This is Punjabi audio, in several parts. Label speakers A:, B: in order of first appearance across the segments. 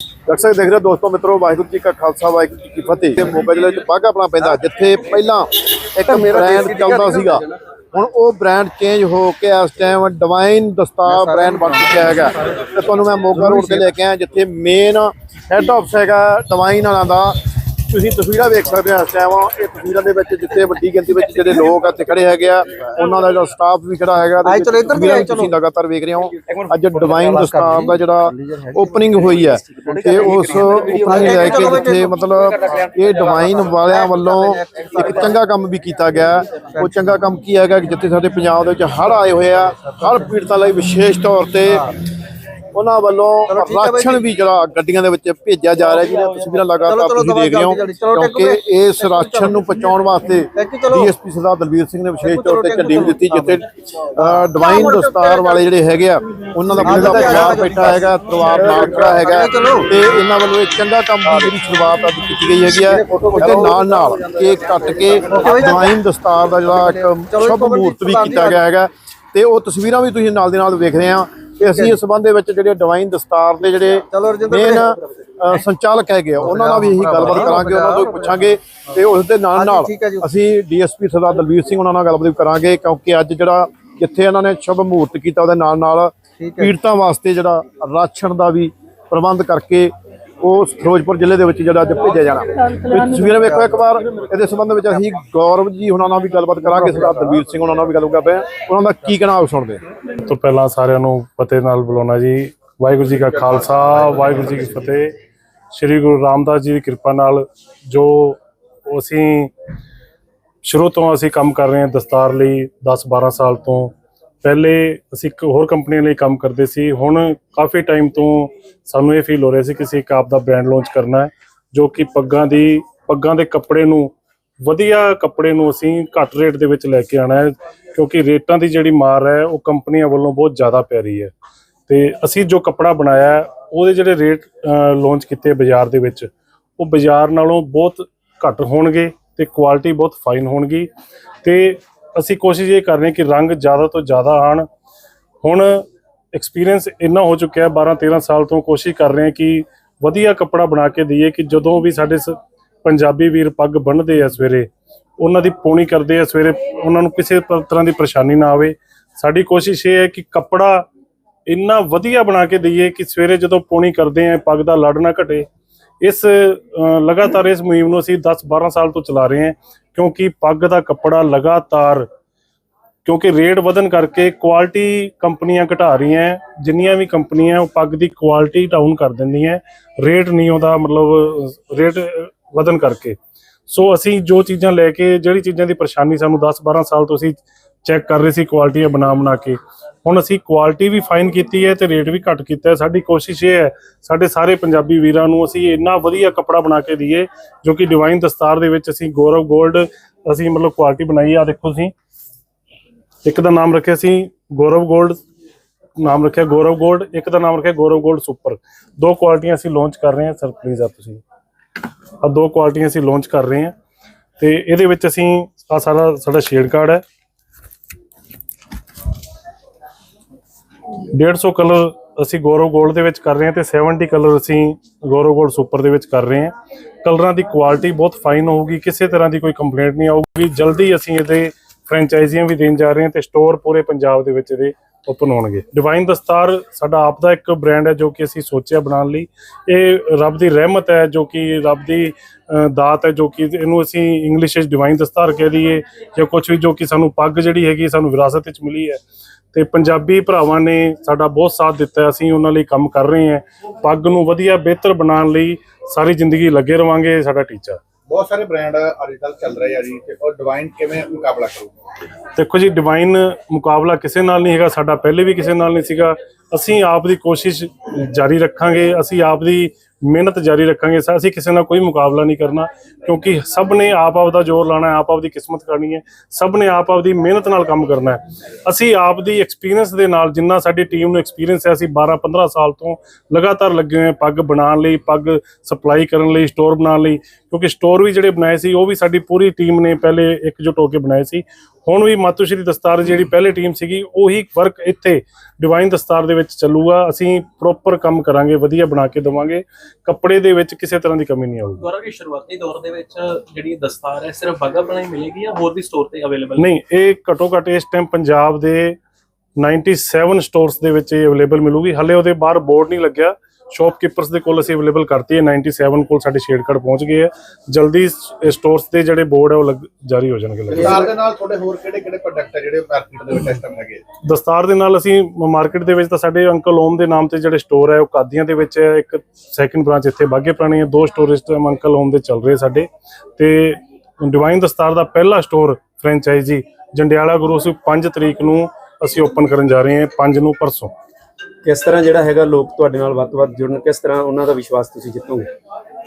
A: ਸਾਹਿਬ ਦੇਖ ਰਹੇ ਹੋ ਦੋਸਤੋ ਮਿੱਤਰੋ ਵਾਹਿਗੁਰੂ ਜੀ ਕਾ ਖਾਲਸਾ ਵਾਹਿਗੁਰੂ ਜੀ ਕੀ ਫਤਿਹ। ਤੇ ਮੋਗਾ ਜ਼ਿਲ੍ਹੇ ਚ ਬਾਗਾ ਆਪਣਾ ਪੈਂਦਾ। ਜਿੱਥੇ ਪਹਿਲਾਂ ਇੱਕ ਬ੍ਰਾਂਡ ਚੱਲਦਾ ਸੀਗਾ ਹੁਣ ਉਹ ਬ੍ਰਾਂਡ ਚੇਂਜ ਹੋ ਕੇ ਇਸ ਟਾਈਮ ਡਿਵਾਈਨ ਦਸਤਾਰ ਬ੍ਰਾਂਡ ਬਣ ਚੁੱਕਿਆ ਹੈਗਾ। ਤੇ ਤੁਹਾਨੂੰ ਮੈਂ ਮੋਗਾ ਰੋਡ ਤੇ ਲੈ ਕੇ ਆਇਆ ਜਿੱਥੇ ਮੇਨ ਹੈੱਡ ਆਫਿਸ ਹੈਗਾ ਡਿਵਾਈਨ ਵਾਲਾ ਦਾ ਤੁਸੀਂ ਤਸਵੀਰਾਂ ਵੇਖ ਸਕਦੇ ਹੋ ਇਸ ਟਾਈਮ ਇਹ ਤਸਵੀਰਾਂ ਦੇ ਵਿੱਚ ਜਿੱਥੇ ਵੱਡੀ ਗਿਣਤੀ ਵਿੱਚ ਜਿਹੜੇ ਲੋਕ ਇੱਥੇ ਖੜੇ ਹੈਗੇ ਆ ਉਹਨਾਂ ਦਾ ਜਿਹੜਾ ਸਟਾਫ ਵੀ ਖੜਾ ਹੈਗਾ ਤੇ
B: ਆਏ ਚਲੋ ਇੱਧਰ ਵੀ।
A: ਤੁਸੀਂ ਲਗਾਤਾਰ ਵੇਖ ਰਹੇ ਹੋ ਅੱਜ ਡਿਵਾਈਨ ਦਸਤਾਰ ਦਾ ਜਿਹੜਾ ਓਪਨਿੰਗ ਹੋਈ ਹੈ ਤੇ ਉਸ ਓਪਨਿੰਗ ਲੈ ਕੇ ਜਿੱਥੇ ਮਤਲਬ ਇਹ ਡਿਵਾਈਨ ਵਾਲਿਆਂ ਵੱਲੋਂ ਇੱਕ ਚੰਗਾ ਕੰਮ ਵੀ ਕੀਤਾ ਗਿਆ ਉਹ ਚੰਗਾ ਕੰਮ ਕੀ ਹੈਗਾ ਕਿ ਜਿੱਥੇ ਸਾਡੇ ਪੰਜਾਬ ਦੇ ਵਿੱਚ ਹੜ੍ਹ ਆਏ ਹੋਏ ਆ ਹੜ੍ਹ ਪੀੜਤਾਂ ਲਈ ਵਿਸ਼ੇਸ਼ ਤੌਰ ਤੇ ਉਹਨਾਂ ਵੱਲੋਂ ਰਾਸ਼ਨ ਵੀ ਜਿਹੜਾ ਗੱਡੀਆਂ ਦੇ ਵਿੱਚ ਭੇਜਿਆ ਜਾ ਰਿਹਾ ਜਿਹਨਾਂ ਤਸਵੀਰਾਂ ਲਗਾਤਾਰ ਤੁਸੀਂ ਦੇਖ ਰਹੇ ਹੋ ਕਿਉਂਕਿ ਇਸ ਰਾਸ਼ਨ ਨੂੰ ਪਹੁੰਚਾਉਣ ਵਾਸਤੇ ਡੀਐਸਪੀ ਸਰਦਾਰ ਦਲਵੀਰ ਸਿੰਘ ਨੇ ਵਿਸ਼ੇਸ਼ ਤੌਰ ਤੇ ਵੀ ਦਿੱਤੀ ਜਿੱਥੇ ਡਿਵਾਈਨ ਦਸਤਾਰ ਵਾਲੇ ਜਿਹੜੇ ਹੈਗੇ ਆ ਉਹਨਾਂ ਦਾ ਪੂਰਾ ਪਰਿਵਾਰ ਬੈਠਾ ਹੈਗਾ ਪਰਿਵਾਰ ਨਾਲ ਖੜਾ ਹੈਗਾ ਤੇ ਇਹਨਾਂ ਵੱਲੋਂ ਇੱਕ ਚੰਗਾ ਕੰਮ ਦੀ ਜਿਹੜੀ ਸ਼ੁਰੂਆਤ ਅੱਜ ਕੀਤੀ ਗਈ ਹੈਗੀ ਹੈ ਉਹਦੇ ਨਾਲ ਨਾਲ ਕੇਕ ਕੱਟ ਕੇ ਡਿਵਾਈਨ ਦਸਤਾਰ ਦਾ ਜਿਹੜਾ ਇੱਕ ਸ਼ੁਭ ਮੂਰਤ ਵੀ ਕੀਤਾ ਗਿਆ ਹੈਗਾ ਤੇ ਉਹ ਤਸਵੀਰਾਂ ਵੀ ਤੁਸੀਂ ਨਾਲ ਦੇ ਨਾਲ ਵੇਖ ਰਹੇ ਆ। ਤੇ ਅਸੀਂ ਇਸ ਸੰਬੰਧ ਦੇ ਵਿੱਚ ਜਿਹੜੇ ਡਿਵਾਈਨ ਦਸਤਾਰ ਦੇ ਜਿਹੜੇ ਮੇਨ ਸੰਚਾਲਕ ਹੈਗੇ ਆ, ਉਹਨਾਂ ਨਾਲ ਵੀ ਇਹੀ ਗੱਲਬਾਤ ਕਰਾਂਗੇ ਉਹਨਾਂ ਤੋਂ ਪੁੱਛਾਂਗੇ ਤੇ ਉਸ ਦੇ ਨਾਲ ਨਾਲ। ਅਸੀਂ ਡੀਐਸਪੀ ਸਰਦਾਰ ਦਲਵੀਰ ਸਿੰਘ ਉਹਨਾਂ ਨਾਲ ਗੱਲਬਾਤ ਕਰਾਂਗੇ ਕਿਉਂਕਿ ਅੱਜ ਜਿਹੜਾ ਜਿੱਥੇ ਇਹਨਾਂ ਨੇ ਸ਼ੁਭ ਮੂਰਤ ਕੀਤਾ ਉਹਦੇ ਨਾਲ ਨਾਲ ਪੀੜਤਾਂ ਵਾਸਤੇ ਜਿਹੜਾ ਰਾਸ਼ਨ ਦਾ ਵੀ ਪ੍ਰਬੰਧ ਕਰਕੇ ਉਹ ਫਿਰੋਜ਼ਪੁਰ ਜ਼ਿਲ੍ਹੇ ਦੇ ਵਿੱਚ ਜਿਹੜਾ ਅੱਜ ਭੇਜਿਆ ਜਾਣਾ। ਤੇ ਵੇਖੋ ਇੱਕ ਵਾਰ, ਇਹਦੇ ਸੰਬੰਧ ਵਿੱਚ ਅਸੀਂ ਗੌਰਵ ਜੀ ਉਹਨਾਂ ਨਾਲ ਵੀ ਗੱਲਬਾਤ ਕਰਾਂਗੇ, ਸਰਦਾਰ ਦਲਵੀਰ ਸਿੰਘ ਉਹਨਾਂ ਨਾਲ ਵੀ ਗੱਲ ਕਰਦੇ ਆ ਉਹਨਾਂ ਦਾ ਕੀ ਕਹਿਣਾ ਸੁਣਦੇ ਹਾਂ।
C: ਤੋਂ ਪਹਿਲਾਂ ਸਾਰਿਆਂ ਨੂੰ ਫਤਿਹ ਨਾਲ ਬੁਲਾਉਣਾ ਜੀ। ਵਾਹਿਗੁਰੂ ਜੀ ਕਾ ਖਾਲਸਾ, ਵਾਹਿਗੁਰੂ ਜੀ ਕੀ ਫਤਿਹ। ਸ੍ਰੀ ਗੁਰੂ ਰਾਮਦਾਸ ਜੀ ਦੀ ਕਿਰਪਾ ਨਾਲ ਜੋ ਅਸੀਂ ਸ਼ੁਰੂ ਤੋਂ ਅਸੀਂ ਕੰਮ ਕਰ ਰਹੇ ਹਾਂ ਦਸਤਾਰ ਲਈ 10 12 ਸਾਲ ਤੋਂ ਪਹਿਲੇ ਅਸੀਂ ਇੱਕ ਹੋਰ ਕੰਪਨੀਆਂ ਲਈ ਕੰਮ ਕਰਦੇ ਸੀ। ਹੁਣ ਕਾਫੀ ਟਾਈਮ ਤੋਂ ਸਾਨੂੰ ਇਹ ਫੀਲ ਹੋ ਰਿਹਾ ਸੀ ਕਿ ਅਸੀਂ ਇੱਕ ਆਪ ਦਾ ਬ੍ਰਾਂਡ ਲਾਂਚ ਕਰਨਾ ਹੈ, ਜੋ ਕਿ ਪੱਗਾਂ ਦੀ, ਪੱਗਾਂ ਦੇ ਕੱਪੜੇ ਨੂੰ, ਵਧੀਆ ਕੱਪੜੇ ਨੂੰ ਅਸੀਂ ਘੱਟ ਰੇਟ ਦੇ ਵਿੱਚ ਲੈ ਕੇ ਆਣਾ ਹੈ, ਕਿਉਂਕਿ ਰੇਟਾਂ ਦੀ ਜਿਹੜੀ ਮਾਰ ਹੈ, ਉਹ ਕੰਪਨੀਆਂ ਵੱਲੋਂ ਬਹੁਤ ਜ਼ਿਆਦਾ ਪੈ ਰਹੀ ਹੈ। ਤੇ ਅਸੀਂ ਜੋ ਕੱਪੜਾ ਬਣਾਇਆ ਉਹਦੇ ਜਿਹੜੇ ਰੇਟ ਲਾਂਚ ਕੀਤੇ ਬਾਜ਼ਾਰ ਦੇ ਵਿੱਚ, ਉਹ ਬਾਜ਼ਾਰ ਨਾਲੋਂ ਬਹੁਤ ਘੱਟ ਹੋਣਗੇ ਤੇ ਕੁਆਲਿਟੀ ਬਹੁਤ ਫਾਈਨ ਹੋਣਗੀ। ਤੇ ਅਸੀਂ ਕੋਸ਼ਿਸ਼ ਇਹ ਕਰ ਰਹੇ ਹਾਂ ਕਿ ਰੰਗ ਜ਼ਿਆਦਾ ਤੋਂ ਜ਼ਿਆਦਾ ਆਣ। ਹੁਣ ਐਕਸਪੀਰੀਅੰਸ ਇੰਨਾ ਹੋ ਚੁੱਕਿਆ ਹੈ 12 13 ਸਾਲ ਤੋਂ ਕੋਸ਼ਿਸ਼ ਕਰ ਰਹੇ ਹਾਂ ਕਿ ਵਧੀਆ ਕੱਪੜਾ ਬਣਾ ਕੇ ਦਈਏ ਕਿ ਜਦੋਂ ਵੀ ਸਾਡੇ ਸ- ਪੰਜਾਬੀ ਵੀਰ ਪੱਗ ਬੰਨ੍ਹਦੇ ਆ ਸਵੇਰੇ, ਉਹਨਾਂ ਦੀ ਪੂਣੀ ਕਰਦੇ ਆ ਸਵੇਰੇ, ਉਹਨਾਂ ਨੂੰ ਕਿਸੇ ਤਰ੍ਹਾਂ ਦੀ ਪਰੇਸ਼ਾਨੀ ਨਾ ਆਵੇ। ਸਾਡੀ ਕੋਸ਼ਿਸ਼ ਇਹ ਹੈ ਕਿ ਕੱਪੜਾ ਇੰਨਾ ਵਧੀਆ ਬਣਾ ਕੇ ਦਈਏ ਕਿ ਸਵੇਰੇ ਜਦੋਂ ਪੂਣੀ ਕਰਦੇ ਆ, ਪੱਗ ਦਾ ਲੜ ਨਾ ਘਟੇ। ਇਸ ਲਗਾਤਾਰ ਇਸ ਮੁਹਿੰਮ ਨੂੰ ਅਸੀਂ 10 12 ਸਾਲ ਤੋਂ ਚਲਾ ਰਹੇ ਹਾਂ, ਕਿਉਂਕਿ ਪੱਗ ਦਾ ਕੱਪੜਾ ਲਗਾਤਾਰ, ਕਿਉਂਕਿ ਰੇਟ ਵਧਨ ਕਰਕੇ ਕੁਆਲਿਟੀ ਕੰਪਨੀਆਂ ਘਟਾ ਰਹੀਆਂ, ਜਿੰਨੀਆਂ ਵੀ ਕੰਪਨੀਆਂ ਉਹ ਪੱਗ ਦੀ ਕੁਆਲਿਟੀ ਡਾਊਨ ਕਰ ਦਿੰਦੀਆਂ, ਰੇਟ ਨਹੀਂ ਉਹਦਾ ਮਤਲਬ, ਰੇਟ ਵਧਨ ਕਰਕੇ। ਸੋ ਅਸੀਂ ਜੋ ਚੀਜ਼ਾਂ ਲੈ ਕੇ, ਜਿਹੜੀ ਚੀਜ਼ਾਂ ਦੀ ਪਰੇਸ਼ਾਨੀ ਸਾਨੂੰ 10 12 ਸਾਲ ਤੋਂ ਅਸੀਂ ਚੈੱਕ ਕਰ ਰਹੇ ਸੀ ਕੁਆਲਿਟੀ ਕੁਆਲਿਟੀਆਂ ਬਣਾ ਬਣਾ ਕੇ। ਹੁਣ ਅਸੀਂ ਕੁਆਲਿਟੀ ਵੀ ਫਾਈਨ ਕੀਤੀ ਹੈ ਤੇ ਰੇਟ ਵੀ ਘੱਟ ਕੀਤਾ ਹੈ। ਸਾਡੀ ਕੋਸ਼ਿਸ਼ ਇਹ ਹੈ, ਸਾਡੇ ਸਾਰੇ ਪੰਜਾਬੀ ਵੀਰਾਂ ਨੂੰ ਅਸੀਂ ਇੰਨਾ ਵਧੀਆ ਕੱਪੜਾ ਬਣਾ ਕੇ ਦਈਏ, ਜੋ ਕਿ ਡਿਵਾਈਨ ਦਸਤਾਰ ਦੇ ਵਿੱਚ ਅਸੀਂ ਗੌਰਵ 골ਡ ਅਸੀਂ ਮਤਲਬ ਕੁਆਲਿਟੀ ਬਣਾਈ ਆ। ਦੇਖੋ ਤੁਸੀਂ ਇੱਕ ਦਾ ਨਾਮ ਰੱਖਿਆ ਸੀ ਗੌਰਵ 골ਡ ਨਾਮ ਰੱਖਿਆ ਗੌਰਵ 골ਡ ਇੱਕ ਦਾ ਨਾਮ ਰੱਖਿਆ ਗੌਰਵ 골ਡ ਸੁਪਰ ਦੋ ਕੁਆਲਟੀਆਂ ਅਸੀਂ ਲਾਂਚ ਕਰ ਰਹੇ ਹਾਂ। ਸਰ ਪਲੀਜ਼ ਆ ਤੁਸੀਂ। ਆ ਦੋ ਕੁਆਲਟੀਆਂ ਅਸੀਂ ਲਾਂਚ ਕਰ ਰਹੇ ਹਾਂ। ਤੇ ਇਹਦੇ ਵਿੱਚ ਅਸੀਂ ਆ ਸਾਰਾ, ਸਾਡਾ ਸ਼ੇਡ ਕਾਰਡ ਹੈ। 150 ਕਲਰ ਅਸੀਂ ਗੌਰਵ 골ਡ ਦੇ ਵਿੱਚ ਕਰ ਰਹੇ ਹਾਂ ਤੇ 70 ਕਲਰ ਅਸੀਂ ਗੌਰਵ 골ਡ ਸੁਪਰ ਦੇ ਵਿੱਚ ਕਰ ਰਹੇ ਹਾਂ। ਕਲਰਾਂ ਦੀ ਕੁਆਲਿਟੀ ਬਹੁਤ ਫਾਈਨ ਹੋਊਗੀ, ਕਿਸੇ ਤਰ੍ਹਾਂ ਦੀ ਕੋਈ ਕੰਪਲੇਂਟ ਨਹੀਂ ਆਊਗੀ। ਜਲਦੀ ਅਸੀਂ ਇਹਦੇ ਫਰੈਂਚਾਈਜ਼ੀਆਂ ਵੀ ਦੇਣ ਜਾ ਰਹੇ ਹਾਂ ਤੇ ਸਟੋਰ ਪੂਰੇ ਪੰਜਾਬ ਦੇ ਵਿੱਚ ਇਹਦੇ ਓਪਨ ਹੋਣਗੇ। ਡਿਵਾਈਨ ਦਸਤਾਰ ਸਾਡਾ ਆਪ ਦਾ ਇੱਕ ਬ੍ਰਾਂਡ ਹੈ ਜੋ ਕਿ ਅਸੀਂ ਸੋਚਿਆ ਬਣਾਉਣ ਲਈ। ਇਹ ਰੱਬ ਦੀ ਰਹਿਮਤ ਹੈ ਜੋ ਕਿ ਰੱਬ ਦੀ ਦਾਤ ਹੈ ਜੋ ਕਿ ਇਹਨੂੰ ਅਸੀਂ ਇੰਗਲਿਸ਼ ਵਿੱਚ ਡਿਵਾਈਨ ਦਸਤਾਰ ਕਹਿ ਦਈਏ ਜਾਂ ਕੁਝ ਵੀ ਜੋ ਕਿ ਸਾਨੂੰ ਪੱਗ ਜਿਹੜੀ ਹੈਗੀ ਸਾਨੂੰ ਵਿਰਾਸਤ ਵਿੱਚ ਮਿਲੀ ਹੈ। ਤੇ ਪੰਜਾਬੀ ਭਰਾਵਾਂ ਨੇ ਸਾਡਾ ਬਹੁਤ ਸਾਥ ਦਿੱਤਾ ਅਸੀਂ ਉਹਨਾਂ ਲਈ ਕੰਮ ਕਰ ਰਹੇ ਹਾਂ। ਪੱਗ ਨੂੰ ਵਧੀਆ ਬਿਹਤਰ ਬਣਾਉਣ ਲਈ ਸਾਰੀ ਜ਼ਿੰਦਗੀ ਲੱਗੇ ਰਵਾਂਗੇ ਸਾਡਾ ਟੀਚਾ
D: ਬਹੁਤ ਸਾਰੇ ਬ੍ਰਾਂਡ ਅੱਜ ਕੱਲ੍ਹ ਚੱਲ ਰਹੇ ਆ ਜੀ ਤੇ ਉਹ ਡਿਵਾਈਨ ਕਿਵੇਂ ਮੁਕਾਬਲਾ ਕਰੂਗਾ?
C: ਦੇਖੋ ਜੀ ਡਿਵਾਈਨ ਮੁਕਾਬਲਾ ਕਿਸੇ ਨਾਲ ਨਹੀਂ ਹੈਗਾ, ਸਾਡਾ ਪਹਿਲੇ ਵੀ ਕਿਸੇ ਨਾਲ ਨਹੀਂ ਸੀਗਾ। ਅਸੀਂ ਆਪ ਦੀ ਕੋਸ਼ਿਸ਼ ਜਾਰੀ ਰੱਖਾਂਗੇ, ਅਸੀਂ ਆਪ ਦੀ ਮਿਹਨਤ ਜਾਰੀ ਰੱਖਾਂਗੇ ਸ- ਅਸੀਂ ਕਿਸੇ ਨਾਲ ਕੋਈ ਮੁਕਾਬਲਾ ਨਹੀਂ ਕਰਨਾ, ਕਿਉਂਕਿ ਸਭ ਨੇ ਆਪ ਆਪ ਦਾ ਜ਼ੋਰ ਲਾਣਾ ਹੈ, ਆਪ ਆਪ ਦੀ ਕਿਸਮਤ ਕਰਨੀ ਹੈ, ਸਭ ਨੇ ਆਪ ਆਪ ਦੀ ਮਿਹਨਤ ਨਾਲ ਕੰਮ ਕਰਨਾ ਹੈ। ਅਸੀਂ ਆਪ ਦੀ ਐਕਸਪੀਰੀਅੰਸ ਦੇ ਨਾਲ ਜਿੰਨਾ ਸਾਡੀ ਟੀਮ ਨੂੰ ਐਕਸਪੀਰੀਅੰਸ ਹੈ, ਅਸੀਂ 12 15 ਸਾਲ ਤੋਂ ਲਗਾਤਾਰ ਲੱਗੇ ਹੋਏ ਪੱਗ ਬਣਾਉਣ ਲਈ, ਪੱਗ ਸਪਲਾਈ ਕਰਨ ਲਈ ਸਟੋਰ ਬਣਾਉਣ ਲਈ, ਕਿਉਂਕਿ ਸਟੋਰ ਵੀ ਜਿਹੜੇ ਬਣਾਏ ਸੀ, ਉਹ ਵੀ ਸਾਡੀ ਪੂਰੀ ਟੀਮ ਨੇ ਪਹਿਲੇ ਇੱਕ ਇਕਜੁੱਟ ਹੋ ਕੇ ਬਣਾਏ ਸੀ ਹੁਣ ਵੀ ਮਾਤੂਸ਼ਰੀ ਦਸਤਾਰ ਜਿਹੜੀ ਪਹਿਲੇ ਟੀਮ ਸੀਗੀ ਉਹੀ ਵਰਕ ਇੱਥੇ ਡਿਵਾਈਨ ਦਸਤਾਰ ਦੇ ਵਿੱਚ ਚੱਲੂਗਾ। ਅਸੀਂ ਪ੍ਰੋਪਰ ਕੰਮ ਕਰਾਂਗੇ ਵਧੀਆ ਬਣਾ ਕੇ ਦੇਵਾਂਗੇ। ਕੱਪੜੇ ਦੇ ਵਿੱਚ ਕਿਸੇ ਤਰ੍ਹਾਂ ਦੀ ਕਮੀ ਨਹੀਂ ਆਊਗੀ।
B: ਗੌਰਵ ਜੀ ਸ਼ੁਰੂਆਤੀ ਦੌਰ ਦੇ ਵਿੱਚ ਜਿਹੜੀ ਦਸਤਾਰ ਹੈ ਸਿਰਫ ਬਾਗਾ ਬਣਾ ਹੀ ਮਿਲੇਗੀ ਜਾਂ ਹੋਰ ਵੀ ਸਟੋਰ ਤੇ ਅਵੇਲੇਬਲ
C: ਨਹੀਂ ਇਹ ਘਟੋ ਘੱਟ ਇਸ ਟਾਈਮ ਪੰਜਾਬ ਦੇ 97 ਸਟੋਰਸ ਦੇ ਵਿੱਚ ਇਹ ਅਵੇਲੇਬਲ ਮਿਲੂਗੀ। ਹਲੇ ਉਹਦੇ ਬਾਹਰ ਬੋਰਡ ਨਹੀਂ ਲੱਗਿਆ। ਸ਼ਾਪਕੀਪਰਸ ਦੇ ਕੋਲ ਅਸੀਂ ਅਵੇਲੇਬਲ ਕਰਤੀ ਹੈ। 97 ਕੋਲ ਸਾਡੇ ਸ਼ੇਡ ਕਾਰਡ ਪਹੁੰਚ ਗਏ ਹੈ। ਜਲਦੀ ਸਟੋਰਸ ਦੇ ਜਿਹੜੇ ਬੋਰਡ ਹੈ ਉਹ ਲੱਗ- ਜਾਰੀ ਹੋ ਜਾਣਗੇ।
D: ਦਸਤਾਰ ਦੇ ਨਾਲ ਤੁਹਾਡੇ ਹੋਰ ਕਿਹੜੇ ਕਿਹੜੇ ਪ੍ਰੋਡਕਟ ਹੈ ਜਿਹੜੇ ਮਾਰਕੀਟ ਦੇ ਵਿੱਚ ਇਸ ਟਾਈਮ ਹੈਗੇ?
C: ਦਸਤਾਰ ਦੇ ਨਾਲ ਅਸੀਂ ਮਾਰਕੀਟ ਦੇ ਵਿੱਚ ਤਾਂ ਸਾਡੇ ਅੰਕਲ ਓਮ ਦੇ ਨਾਮ ਤੇ ਜਿਹੜੇ ਸਟੋਰ ਹੈ ਉਹ ਕਾਦੀਆਂ ਦੇ ਵਿੱਚ ਹੈ। ਇੱਕ ਸੈਕੰਡ ਬ੍ਰਾਂਚ ਇੱਥੇ ਬਾਗੇ ਪੁਰਾਣੀ ਹੈ। ਦੋ ਸਟੋਰ ਇਸ ਟਾਈਮ ਅੰਕਲ ਓਮ ਦੇ ਚੱਲ ਰਹੇ ਸਾਡੇ। ਤੇ ਡਿਵਾਈਨ ਦਸਤਾਰ ਦਾ ਪਹਿਲਾ ਸਟੋਰ ਫਰੈਂਚਾਈਜ਼ੀ ਜੰਡਿਆਲਾ ਗੁਰੂ ਸੀ 5 ਤਰੀਕ ਨੂੰ ਅਸੀਂ ਓਪਨ ਕਰਨ ਜਾ ਰਹੇ ਹਾਂ। 5 ਨੂੰ ਪਰਸੋਂ।
E: ਕਿਸ ਤਰ੍ਹਾਂ ਜਿਹੜਾ ਹੈਗਾ ਲੋਕ ਤੁਹਾਡੇ ਨਾਲ ਵੱਧ ਤੋਂ ਵੱਧ ਜੁੜਨ ਕਿਸ ਤਰ੍ਹਾਂ ਉਹਨਾਂ ਦਾ ਵਿਸ਼ਵਾਸ ਤੁਸੀਂ ਜਿੱਤੋਗੇ?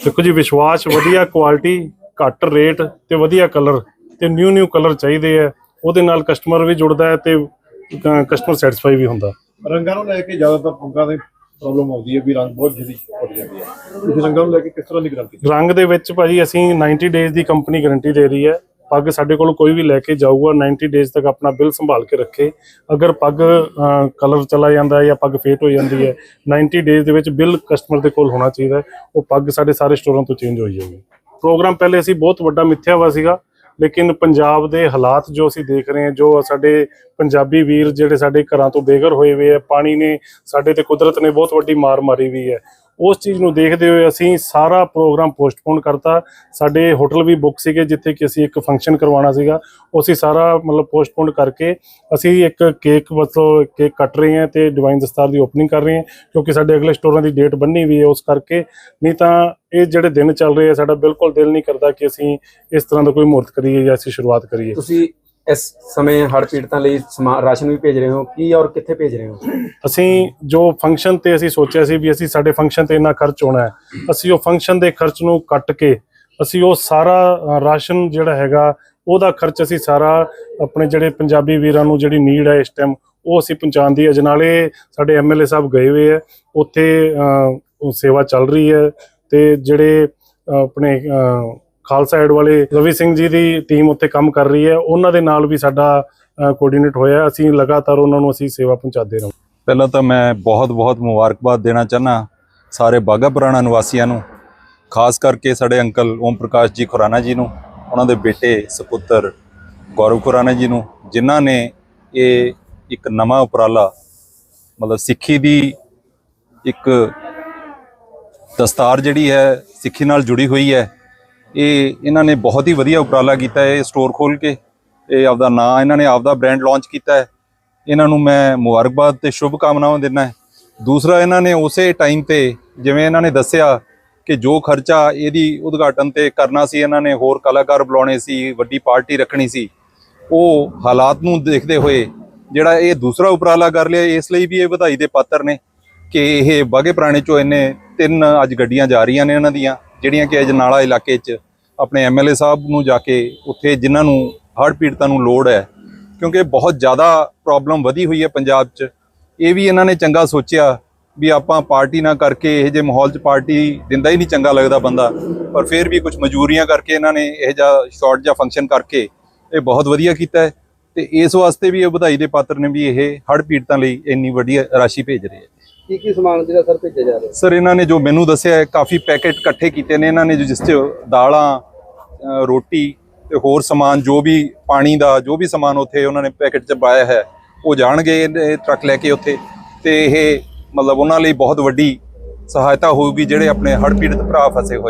C: ਦੇਖੋ ਜੀ ਵਿਸ਼ਵਾਸ ਵਧੀਆ ਕੁਆਲਿਟੀ ਘੱਟ ਰੇਟ ਤੇ ਵਧੀਆ ਕਲਰ ਤੇ ਨਿਊ ਨਿਊ ਕਲਰ ਚਾਹੀਦੇ ਆ। ਉਹਦੇ ਨਾਲ ਕਸਟਮਰ ਵੀ ਜੁੜਦਾ ਹੈ ਤੇ ਕਸਟਮਰ ਸੈਟੀਸਫਾਈ ਵੀ ਹੁੰਦਾ।
A: ਰੰਗਾਂ ਨੂੰ ਲੈ ਕੇ ਜ਼ਿਆਦਾਤਰ ਪੰਗਾਂ ਦੇ ਪ੍ਰੋਬਲਮ ਆਉਂਦੀ ਹੈ ਵੀ ਰੰਗ ਬਹੁਤ ਜਲਦੀ ਉੱਡ ਜਾਂਦੀ ਹੈ ਤੁਸੀਂ ਰੰਗਾਂ ਨੂੰ ਲੈ ਕੇ ਕਿਸ ਤਰ੍ਹਾਂ ਦੀ ਗਾਰੰਟੀ
C: ਰੰਗ ਦੇ ਵਿੱਚ ਭਾਜੀ ਅਸੀਂ 90 ਡੇਜ਼ ਦੀ ਕੰਪਨੀ ਗਾਰੰਟੀ ਦੇ ਰਹੀ ਹੈ। ਪੱਗ ਸਾਡੇ ਕੋਲ ਕੋਈ ਵੀ ਲੈ ਕੇ ਜਾਊਗਾ 90 ਡੇਜ਼ ਤੱਕ ਆਪਣਾ ਬਿੱਲ ਸੰਭਾਲ ਕੇ ਰੱਖੇ। ਅਗਰ ਪੱਗ ਕਲਰ ਚਲਾ ਜਾਂਦਾ ਹੈ ਜਾਂ ਪੱਗ ਫੇਟ ਹੋ ਜਾਂਦੀ ਹੈ 90 ਡੇਜ਼ ਦੇ ਵਿੱਚ ਬਿੱਲ ਕਸਟਮਰ ਦੇ ਕੋਲ ਹੋਣਾ ਚਾਹੀਦਾ ਉਹ ਪੱਗ ਸਾਡੇ ਸਾਰੇ ਸਟੋਰਾਂ ਤੋਂ ਚੇਂਜ ਹੋਈ ਜਾਊਗੀ। ਪ੍ਰੋਗਰਾਮ ਪਹਿਲੇ ਅਸੀਂ ਬਹੁਤ ਵੱਡਾ ਮਿੱਥਿਆ ਹੋਇਆ ਸੀਗਾ, ਲੇਕਿਨ ਪੰਜਾਬ ਦੇ ਹਾਲਾਤ ਜੋ ਅਸੀਂ ਦੇਖ ਰਹੇ ਹਾਂ, ਜੋ ਸਾਡੇ ਪੰਜਾਬੀ ਵੀਰ ਜਿਹੜੇ ਸਾਡੇ ਘਰਾਂ ਤੋਂ ਬੇਘਰ ਹੋਏ ਹੋਏ ਆ ਪਾਣੀ ਨੇ ਸਾਡੇ ਤੇ ਕੁਦਰਤ ਨੇ ਬਹੁਤ ਵੱਡੀ ਮਾਰ ਮਾਰੀ ਵੀ ਹੈ। ਉਸ ਚੀਜ਼ ਨੂੰ ਦੇਖਦੇ ਹੋਏ ਅਸੀਂ ਸਾਰਾ ਪ੍ਰੋਗਰਾਮ ਪੋਸਟਪੋਨ ਕਰਤਾ। ਸਾਡੇ ਹੋਟਲ ਵੀ ਬੁੱਕ ਸੀਗੇ, ਜਿੱਥੇ ਕਿ ਅਸੀਂ ਇੱਕ ਫੰਕਸ਼ਨ ਕਰਵਾਉਣਾ ਸੀਗਾ। ਉਹ ਅਸੀਂ ਸਾਰਾ ਮਤਲਬ ਪੋਸਟਪੋਨ ਕਰਕੇ ਅਸੀਂ ਇੱਕ ਕੇਕ ਮਤਲਬ ਕੇਕ ਕੱਟ ਰਹੇ ਹਾਂ ਤੇ ਡਿਵਾਈਨ ਦਸਤਾਰ ਦੀ ਓਪਨਿੰਗ ਕਰ ਰਹੇ ਹਾਂ, ਕਿਉਂਕਿ ਸਾਡੇ ਅਗਲੇ ਸਟੋਰਾਂ ਦੀ ਡੇਟ ਬੰਨੀ ਵੀ ਹੈ ਉਸ ਕਰਕੇ। ਨਹੀਂ ਤਾਂ ਇਹ ਜਿਹੜੇ ਦਿਨ ਚੱਲ ਰਹੇ ਆ, ਸਾਡਾ ਬਿਲਕੁਲ ਦਿਲ ਨਹੀਂ ਕਰਦਾ ਕਿ ਅਸੀਂ ਇਸ ਤਰ੍ਹਾਂ ਦਾ ਕੋਈ ਮੂਰਤ ਕਰੀਏ ਜਾਂ ਅਸੀਂ ਸ਼ੁਰੂਆਤ ਕਰੀਏ।
E: ਤੁਸੀਂ ਇਸ ਸਮੇਂ ਹੜ੍ਹ ਪੀੜਤਾਂ ਲਈ ਸਮਾਨ ਰਾਸ਼ਨ ਵੀ ਭੇਜ ਰਹੇ ਹੋ ਕੀ ਔਰ ਕਿੱਥੇ ਭੇਜ ਰਹੇ ਹੋ?
C: ਅਸੀਂ ਜੋ ਫੰਕਸ਼ਨ ਤੇ ਅਸੀਂ ਸੋਚਿਆ ਸੀ ਵੀ ਅਸੀਂ ਸਾਡੇ ਫੰਕਸ਼ਨ ਤੇ ਇੰਨਾ ਖਰਚ ਹੋਣਾ ਹੈ ਅਸੀਂ ਉਹ ਫੰਕਸ਼ਨ ਦੇ ਖਰਚ ਨੂੰ ਕੱਟ ਕੇ ਅਸੀਂ ਉਹ ਸਾਰਾ ਅ, ਰਾਸ਼ਨ ਜਿਹੜਾ ਹੈਗਾ ਉਹਦਾ ਖਰਚ ਅਸੀਂ ਸਾਰਾ ਆਪਣੇ ਜਿਹੜੇ ਪੰਜਾਬੀ ਵੀਰਾਂ ਨੂੰ ਜਿਹੜੀ ਨੀਡ ਹੈ ਇਸ ਟਾਈਮ ਉਹ ਅਸੀਂ ਪਹੁੰਚਾਉਣ ਦੀ ਅਜਨਾਲੇ ਸਾਡੇ ਐਮਐਲਏ ਸਾਹਿਬ ਗਏ ਹੋਏ ਹੈ ਉੱਥੇ ਅ, ਉਹ ਸੇਵਾ ਚੱਲ ਰਹੀ ਹੈ ਤੇ ਜਿਹੜੇ ਅ, ਆਪਣੇ ਅ, ਖਾਲਸਾ ਐਡ ਵਾਲੇ ਰਵੀ ਸਿੰਘ ਜੀ ਦੀ ਟੀਮ ਉੱਥੇ ਕੰਮ ਕਰ ਰਹੀ ਹੈ। ਉਹਨਾਂ ਦੇ ਨਾਲ ਵੀ ਸਾਡਾ ਕੋਆਰਡੀਨੇਟ ਹੋਇਆ ਅਸੀਂ ਲਗਾਤਾਰ ਉਹਨਾਂ ਨੂੰ ਅਸੀਂ ਸੇਵਾ ਪਹੁੰਚਾਦੇ ਰਹਾਂਗੇ।
F: ਪਹਿਲਾਂ ਤਾਂ ਮੈਂ ਬਹੁਤ-ਬਹੁਤ ਮੁਬਾਰਕਬਾਦ ਦੇਣਾ ਚਾਹਨਾ ਸਾਰੇ ਬਾਗਾ ਪੁਰਾਣਾ ਨਿਵਾਸੀਆਂ ਨੂੰ, ਖਾਸ ਕਰਕੇ ਸਾਡੇ ਅੰਕਲ ਓਮ ਪ੍ਰਕਾਸ਼ ਜੀ ਖੁਰਾਨਾ ਜੀ ਨੂੰ, ਉਹਨਾਂ ਦੇ ਬੇਟੇ ਸੁਪੁੱਤਰ ਗੌਰਵ ਖੁਰਾਨਾ ਜੀ ਨੂੰ, ਜਿਨ੍ਹਾਂ ਨੇ ਇਹ ਇੱਕ ਨਵਾਂ ਉਪਰਾਲਾ, ਮਤਲਬ ਸਿੱਖੀ ਦੀ ਇੱਕ ਦਸਤਾਰ ਜਿਹੜੀ ਹੈ, ਸਿੱਖੀ ਨਾਲ ਜੁੜੀ ਹੋਈ ਹੈ। ਇਹ ਇਹਨਾਂ ਨੇ ਬਹੁਤ ਹੀ ਵਧੀਆ ਉਪਰਾਲਾ ਕੀਤਾ ਹੈ ਇਹ ਸਟੋਰ ਖੋਲ ਕੇ। ਇਹ ਆਪਦਾ ਨਾਂ ਇਹਨਾਂ ਨੇ ਆਪਦਾ ਬ੍ਰਾਂਡ ਲਾਂਚ ਕੀਤਾ ਹੈ। ਇਹਨਾਂ ਨੂੰ ਮੈਂ ਮੁਬਾਰਕਬਾਦ ਤੇ ਸ਼ੁਭ ਕਾਮਨਾਵਾਂ ਦਿੰਦਾ ਹੈ। ਦੂਸਰਾ ਇਹਨਾਂ ਨੇ ਉਸੇ ਟਾਈਮ ਤੇ ਜਿਵੇਂ ਇਹਨਾਂ ਨੇ ਦੱਸਿਆ ਕਿ ਜੋ ਖਰਚਾ ਇਹਦੀ ਉਦਘਾਟਨ ਤੇ ਕਰਨਾ ਸੀ, ਇਹਨਾਂ ਨੇ ਹੋਰ ਕਲਾਕਾਰ ਬੁਲਾਉਣੇ ਸੀ, ਵੱਡੀ ਪਾਰਟੀ ਰੱਖਣੀ ਸੀ, ਉਹ ਹਾਲਾਤ ਨੂੰ ਦੇਖਦੇ ਹੋਏ ਜਿਹੜਾ ਇਹ ਦੂਸਰਾ ਉਪਰਾਲਾ ਕਰ ਲਿਆ, ਇਸ ਲਈ ਵੀ ਇਹ ਵਧਾਈ ਦੇ ਪਾਤਰ ਨੇ ਕਿ ਇਹ ਬਾਗੇ ਪੁਰਾਣੇ ਚੋਂ ਇਹਨੇ ਤਿੰਨ ਅੱਜ ਗੱਡੀਆਂ ਜਾ ਰਹੀਆਂ ਨੇ ਇਹਨਾਂ ਦੀਆਂ। ਜਿਹੜੀਆਂ ਕਿ ਅਜਨਾਲਾ ਇਲਾਕੇ 'ਚ ਆਪਣੇ ਐਮਐਲਏ ਸਾਹਿਬ ਨੂੰ ਜਾ ਕੇ ਉੱਥੇ ਜਿਨ੍ਹਾਂ ਨੂੰ ਹੜ੍ਹ ਪੀੜਤਾਂ ਨੂੰ ਲੋੜ ਹੈ, ਕਿਉਂਕਿ ਬਹੁਤ ਜ਼ਿਆਦਾ ਪ੍ਰੋਬਲਮ ਵਧੀ ਹੋਈ ਹੈ ਪੰਜਾਬ 'ਚ। ਇਹ ਵੀ ਇਹਨਾਂ ਨੇ ਚੰਗਾ ਸੋਚਿਆ ਵੀ ਆਪਾਂ ਪਾਰਟੀ ਨਾ ਕਰਕੇ ਇਹ ਜੇ ਮਾਹੌਲ 'ਚ ਪਾਰਟੀ ਦਿੰਦਾ ਹੀ ਨਹੀਂ ਚੰਗਾ ਲੱਗਦਾ ਬੰਦਾ, ਪਰ ਫਿਰ ਵੀ ਕੁਝ ਮਜਬੂਰੀਆਂ ਕਰਕੇ ਇਹਨਾਂ ਨੇ ਇਹ ਜਿਹਾ ਸ਼ਾਰਟ ਜਿਹਾ ਫੰਕਸ਼ਨ ਕਰਕੇ ਇਹ ਬਹੁਤ ਵਧੀਆ ਕੀਤਾ ਹੈ। ਤੇ ਇਸ ਵਾਸਤੇ ਵੀ ਇਹ ਵਧਾਈ ਦੇ ਪਾਤਰ ਨੇ ਵੀ ਇਹ ਹੜ੍ਹ ਪੀੜਤਾਂ ਲਈ ਇੰਨੀ ਵੱਡੀ ਰਾਸ਼ੀ ਭੇਜ ਰਹੇ ਹੈ।
E: ਕੀ ਕੀ ਸਮਾਨ ਜਿਹੜਾ ਸਰ ਭੇਜਿਆ ਜਾ ਰਿਹਾ?
F: ਸਰ, ਇਹਨਾਂ ਨੇ ਜੋ ਮੈਨੂੰ ਦੱਸਿਆ ਹੈ, ਕਾਫੀ ਪੈਕੇਟ ਇਕੱਠੇ ਕੀਤੇ ਨੇ। ਇਹਨਾਂ ਨੇ ਜੋ ਜਿਸ 'ਚ ਦਾਲਾਂ ਰੋਟੀ ਤੇ ਹੋਰ ਸਮਾਨ, ਜੋ ਵੀ ਪਾਣੀ ਦਾ, ਜੋ ਵੀ ਸਮਾਨ ਉੱਥੇ ਉਹਨਾਂ ਨੇ ਪੈਕੇਟ 'ਚ ਪਾਇਆ ਹੈ, ਉਹ ਜਾਣਗੇ ਇਹ ਟਰੱਕ ਲੈ ਕੇ ਉੱਥੇ। ਤੇ ਇਹ ਮਤਲਬ ਉਹਨਾਂ ਲਈ ਬਹੁਤ ਵੱਡੀ ਸਹਾਇਤਾ ਹੋਊਗੀ, ਜਿਹੜੇ ਆਪਣੇ ਹੜ੍ਹ ਪੀੜਤ ਭਰਾ ਫਸੇ ਹੋਏ